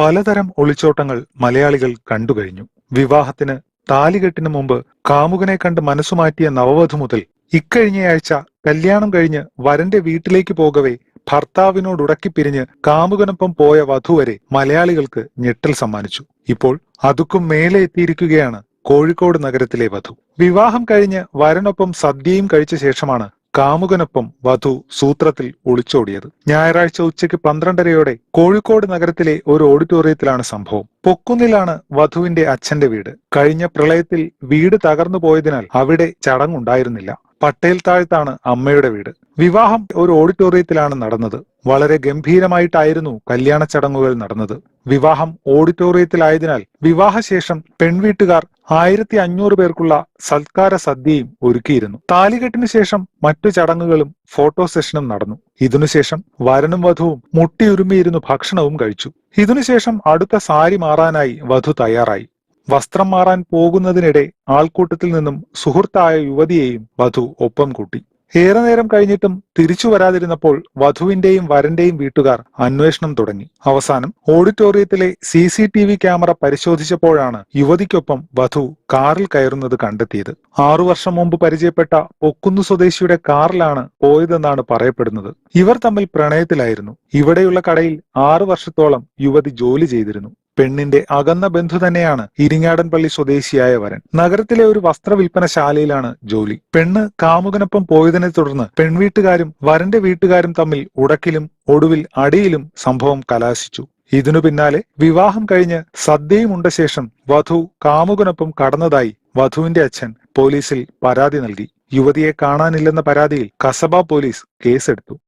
പലതരം ഒളിച്ചോട്ടങ്ങൾ മലയാളികൾ കണ്ടുകഴിഞ്ഞു വിവാഹത്തിന് താലികെട്ടിന് മുമ്പ് കാമുകനെ കണ്ട് മനസ്സുമാറ്റിയ നവവധു മുതൽ ഇക്കഴിഞ്ഞയാഴ്ച കല്യാണം കഴിഞ്ഞ് വരന്റെ വീട്ടിലേക്ക് പോകവേ ഭർത്താവിനോട് ഉടക്കിപ്പിരിഞ്ഞ് കാമുകനൊപ്പം പോയ വധു വരെ മലയാളികൾക്ക് ഞെട്ടൽ സമ്മാനിച്ചു. ഇപ്പോൾ അതുക്കും മേലെ എത്തിയിരിക്കുകയാണ് കോഴിക്കോട് നഗരത്തിലെ വധു. വിവാഹം കഴിഞ്ഞ് വരനൊപ്പം സദ്യയും കഴിച്ച ശേഷമാണ് കാമുകനൊപ്പം വധു സൂത്രത്തിൽ ഒളിച്ചോടിയത്. ഞായറാഴ്ച ഉച്ചയ്ക്ക് പന്ത്രണ്ടരയോടെ കോഴിക്കോട് നഗരത്തിലെ ഒരു ഓഡിറ്റോറിയത്തിലാണ് സംഭവം. പൊക്കുന്നിലാണ് വധുവിന്റെ അച്ഛന്റെ വീട്. കഴിഞ്ഞ പ്രളയത്തിൽ വീട് തകർന്നു പോയതിനാൽ അവിടെ ചടങ്ങുണ്ടായിരുന്നില്ല. പട്ടേൽ താഴ്ത്താണ് അമ്മയുടെ വീട്. വിവാഹം ഒരു ഓഡിറ്റോറിയത്തിലാണ് നടന്നത്. വളരെ ഗംഭീരമായിട്ടായിരുന്നു കല്യാണ ചടങ്ങുകൾ നടന്നത്. വിവാഹം ഓഡിറ്റോറിയത്തിലായതിനാൽ വിവാഹശേഷം പെൺവീട്ടുകാർ ആയിരത്തി അഞ്ഞൂറ് പേർക്കുള്ള സൽക്കാര സദ്യയും ഒരുക്കിയിരുന്നു. താലികെട്ടിന് ശേഷം മറ്റു ചടങ്ങുകളും ഫോട്ടോ സെഷനും നടന്നു. ഇതിനുശേഷം വരനും വധുവും മുട്ടിയുരുമിയിരുന്നു ഭക്ഷണവും കഴിച്ചു. ഇതിനുശേഷം അടുത്ത സാരി മാറാനായി വധു തയ്യാറായി. വസ്ത്രം മാറാൻ പോകുന്നതിനിടെ ആൾക്കൂട്ടത്തിൽ നിന്നും സുഹൃത്തായ യുവതിയെയും വധു ഒപ്പം കൂട്ടി. ഏറെ നേരം കഴിഞ്ഞിട്ടും തിരിച്ചു വരാതിരുന്നപ്പോൾ വധുവിന്റെയും വരന്റെയും വീട്ടുകാർ അന്വേഷണം തുടങ്ങി. അവസാനം ഓഡിറ്റോറിയത്തിലെ C C T V camera പരിശോധിച്ചപ്പോഴാണ് യുവതിക്കൊപ്പം വധു കാറിൽ കയറുന്നത് കണ്ടെത്തിയത്. ആറു വർഷം മുമ്പ് പരിചയപ്പെട്ട പൊക്കുന്നു സ്വദേശിയുടെ കാറിലാണ് പോയതെന്നാണ് പറയപ്പെടുന്നത്. ഇവർ തമ്മിൽ പ്രണയത്തിലായിരുന്നു. ഇവിടെയുള്ള കടയിൽ ആറു വർഷത്തോളം യുവതി ജോലി ചെയ്തിരുന്നു. പെണ്ണിന്റെ അകന്ന ബന്ധു തന്നെയാണ് ഇരിങ്ങാടൻപള്ളി സ്വദേശിയായ വരൻ. നഗരത്തിലെ ഒരു വസ്ത്ര വിൽപ്പനശാലയിലാണ് ജോലി. പെണ്ണ് കാമുകനൊപ്പം പോയതിനെ തുടർന്ന് പെൺവീട്ടുകാരും വരന്റെ വീട്ടുകാരും തമ്മിൽ ഉടക്കിലും ഒടുവിൽ അടിയിലും സംഭവം കലാശിച്ചു. ഇതിനു പിന്നാലെ വിവാഹം കഴിഞ്ഞ് സദ്യയും ഉണ്ട ശേഷം വധു കാമുകനൊപ്പം കടന്നതായി വധുവിന്റെ അച്ഛൻ പോലീസിൽ പരാതി നൽകി. യുവതിയെ കാണാനില്ലെന്ന പരാതിയിൽ കസബ പോലീസ് കേസെടുത്തു.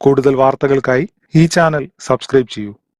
കൂടുതൽ വാർത്തകൾക്കായി ഈ ചാനൽ സബ്സ്ക്രൈബ് ചെയ്യൂ.